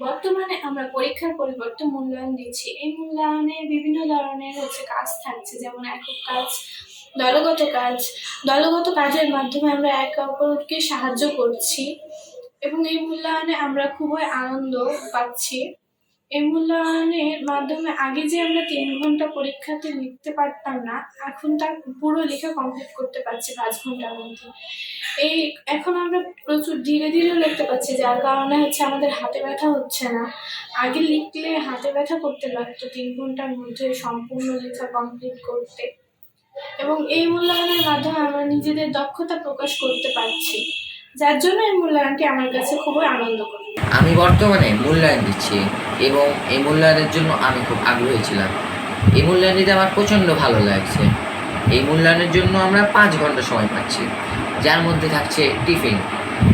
বর্তমানে আমরা পরীক্ষার পরিবর্তে মূল্যায়ন দিচ্ছি। এই মূল্যায়নে বিভিন্ন ধরনের হচ্ছে কাজ থাকছে, যেমন একক কাজ, দলগত কাজ। দলগত কাজের মাধ্যমে আমরা একে অপরকে সাহায্য করছি এবং এই মূল্যায়নে আমরা খুবই আনন্দ পাচ্ছি। এই মূল্যায়নের মাধ্যমে আগে যে আমরা তিন ঘণ্টা পরীক্ষাতে লিখতে পারতাম না, এখন তার পুরো লেখা কমপ্লিট করতে পারছি পাঁচ ঘণ্টার মধ্যে। এই এখন আমরা প্রচুর ধীরে ধীরে লিখতে পারছি, যার কারণে হচ্ছে আমাদের হাতে ব্যথা হচ্ছে না। আগে লিখলে হাতে ব্যথা করতে লাগতো তিন ঘণ্টার মধ্যে সম্পূর্ণ লেখা কমপ্লিট করতে। এবং এই মূল্যায়নের মাধ্যমে আমরা নিজেদের দক্ষতা প্রকাশ করতে পারছি। যার জন্য এই মূল্যায়নটি আমার কাছে খুবই আনন্দকর। আমি বর্তমানে মূল্যায়ন দিচ্ছি এবং এই মূল্যায়নের জন্য আমি খুব আগ্রহী ছিলাম। এই মূল্যায়ন দিতে আমার প্রচণ্ড ভালো লাগছে। এই মূল্যায়নের জন্য আমরা পাঁচ ঘণ্টা সময় পাচ্ছি। যার মধ্যে থাকছে টিফিন।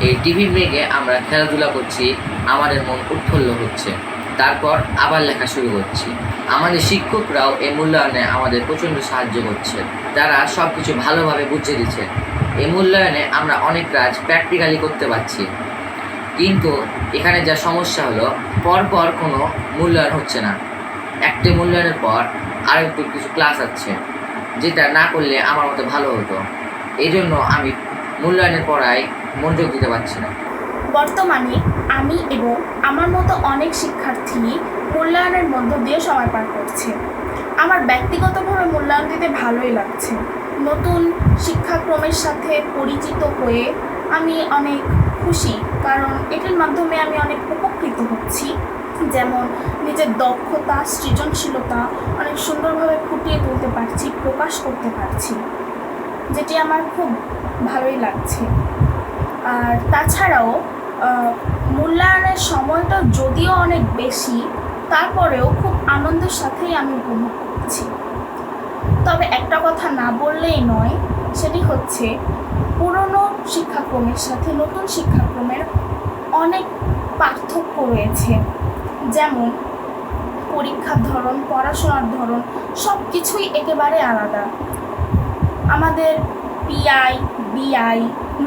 এই টিফিন ব্রেকে আমরা খেলাধুলা করছি, আমাদের মন উৎফুল্ল হচ্ছে। তারপর আবার লেখা শুরু করছি। আমাদের শিক্ষকরাও এই মূল্যায়নে আমাদের প্রচণ্ড সাহায্য করছে। তারা সব কিছু ভালোভাবে বুঝিয়ে দিচ্ছে। এই মূল্যায়নে আমরা অনেক কাজ প্র্যাকটিক্যালি করতে পারছি। কিন্তু এখানে যা সমস্যা হলো, পরপর কোনো মূল্যায়ন হচ্ছে না। একটি মূল্যায়নের পর আরেকটু কিছু ক্লাস আছে, যেটা না করলে আমার মতো ভালো হতো। এই জন্য আমি মূল্যায়নের পড়ায় মনোযোগ দিতে পারছি না। বর্তমানে আমি এবং আমার মতো অনেক শিক্ষার্থী মূল্যায়নের মধ্য দিয়ে সময় পার করছে। আমার ব্যক্তিগতভাবে মূল্যায়ন দিতে ভালোই লাগছে। নতুন শিক্ষাক্রমের সাথে পরিচিত হয়ে আমি অনেক খুশি, কারণ এটির মাধ্যমে আমি অনেক উপকৃত হচ্ছি। যেমন নিজের দক্ষতা, সৃজনশীলতা অনেক সুন্দরভাবে ফুটিয়ে তুলতে পারছি, প্রকাশ করতে পারছি, যেটি আমার খুব ভালোই লাগছে। আর তাছাড়াও মূল্যায়নের সময়টা যদিও অনেক বেশি, তারপরেও খুব আনন্দের সাথেই আমি উপভোগ করছি। তবে একটা কথা না বললেই নয়, সেটি হচ্ছে পুরনো শিক্ষাক্রমের সাথে নতুন শিক্ষাক্রমের অনেক পার্থক্য রয়েছে। যেমন পরীক্ষার ধরন, পড়াশোনার ধরন সব কিছুই একেবারে আলাদা। আমাদের পিআই বিআই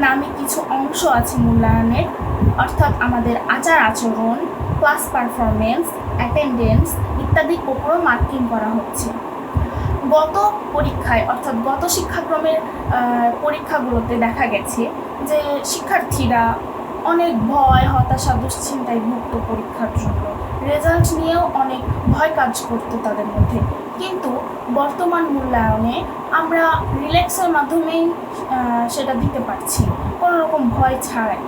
নামে কিছু অংশ আছে মূল্যায়নের, অর্থাৎ আমাদের আচার আচরণ ক্লাস পারফরমেন্স অ্যাটেন্ডেন্স ইত্যাদির ওপরও মার্কিং করা হচ্ছে। গত পরীক্ষায়, অর্থাৎ গত শিক্ষাক্রমের পরীক্ষাগুলোতে দেখা গেছে যে শিক্ষার্থীরা অনেক ভয়, হতাশা, দুশ্চিন্তায় ভুগত পরীক্ষার জন্য রেজাল্ট নিয়েও অনেক ভয় কাজ করতো তাদের মধ্যে। কিন্তু বর্তমান মূল্যায়নে আমরা রিল্যাক্সের মাধ্যমেই সেটা দিতে পারছি। কোনো রকম ভয় ছাড়াই।